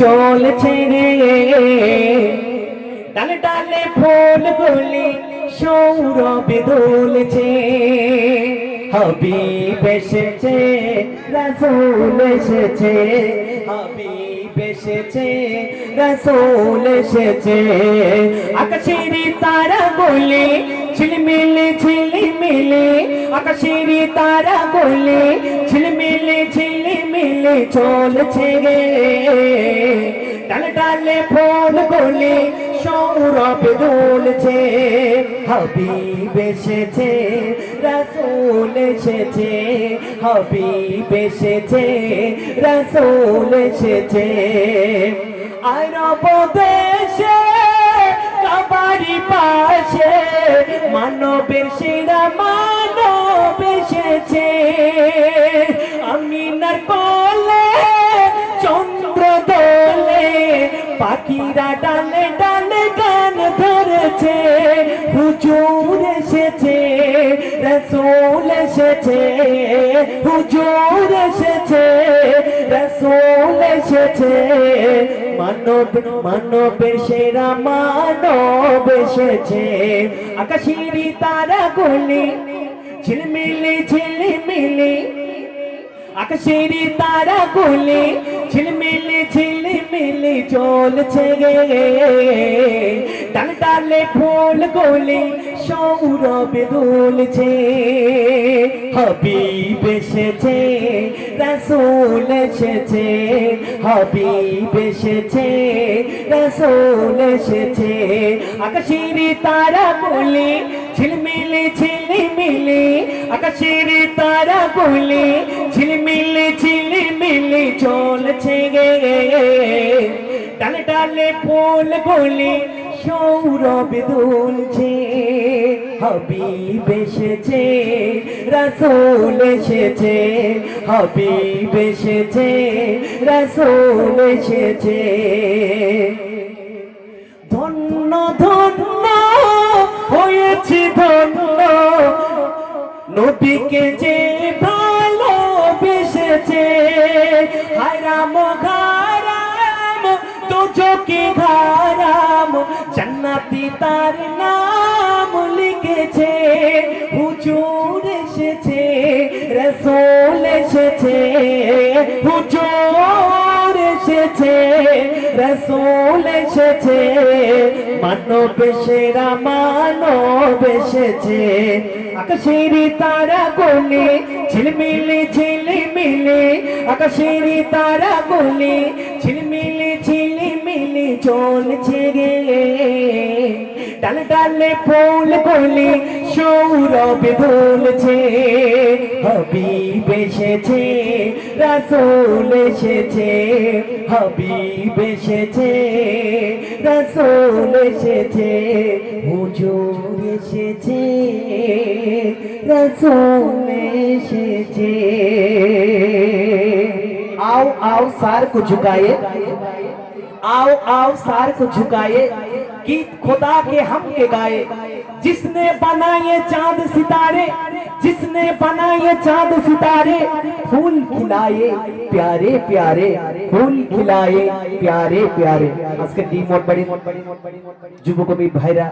চলছে রে। ডালে ডালে ফুল গুলি সৌরভে দোলছে। হাবিব এসেছে, রাসূল এসেছে। হাবিব এসেছে, রাসূল এসেছে। আকাশের তারা বলে ঝিলমিলে ঝিলমিলে। আকাশের তারা বলে ঝিলমিলে ঝিলমিলে চলছে রে। ডালে ডালে ফোন গলে সৌরভ দোলছে। হাবিব এসেছে, রাসূল এসেছে, হাবিব এসেছে, রাসূল এসেছে। আরব দেশে কাবারি পাশে, মানবের সেরা মানব এসেছে। আমিনার কোলে পাখিরা ডালে ডালে গান ধরেছে, হুজুর এসেছে, রসুল এসেছে, হুজুর এসেছে, রসুল এসেছে। মানব, মানবের সেরা মানব এসেছে আকাশেরই তারা গুলি ঝিলমিলি ঝিলমিলি, আকাশের তারা গুলি ঝিলমিলি ঝিলমিলি চলছে গে। ডাল ডালে ফুল গুলি সৌরভ দুলছে। হাবিব এসেছে, রাসূল এসেছে, হাবিব এসেছে, রাসূল এসেছে। আকাশের তারা গুলি ঝিলমিলি ঝিলমিলি, আকাশের তারা গুলি ঝিলমিলি ঝিলমিলি চলছে গে। ডালে ডালে ফুল গুলি সৌরভ দুলছে, হাবিব এসেছে, রাসূল এসেছে, হাবিব এসেছে, রাসূল এসেছে। নবীকে যে ভালোবেসেছে হারাম ঘারাম তো চোখে ঘারাম জান্নাতি তার নাম লিখেছে, হুজুর এসেছে, রসুল এসেছে রসুল এসেছে, মানব সেরা মানব এসেছে। আকাশের তারা গলে ঝিলমিলে ঝিলমিলে, আকাশের তারা গলে ঝিলমিলে ঝিলমিলে চলছে গে। ডালে ডালে ফুল গলে সৌরভ দোলছে হাবিব এসেছে, রাসূল এসেছে। হাবিব এসেছে রাসূল এসেছে হুজুর এসেছে রাসূল এসেছে आओ आओ सार को झुकाए आओ आओ सार को झुकाए गीत खुदा के हम के गाए जिसने बनाए चांद सितारे जिसने बनाए चांद सितारे फूल खिलाए प्यारे प्यारे फूल खिलाए प्यारे प्यारे আজকে ডিমোট বাড়ি যুবকবি ভাইরা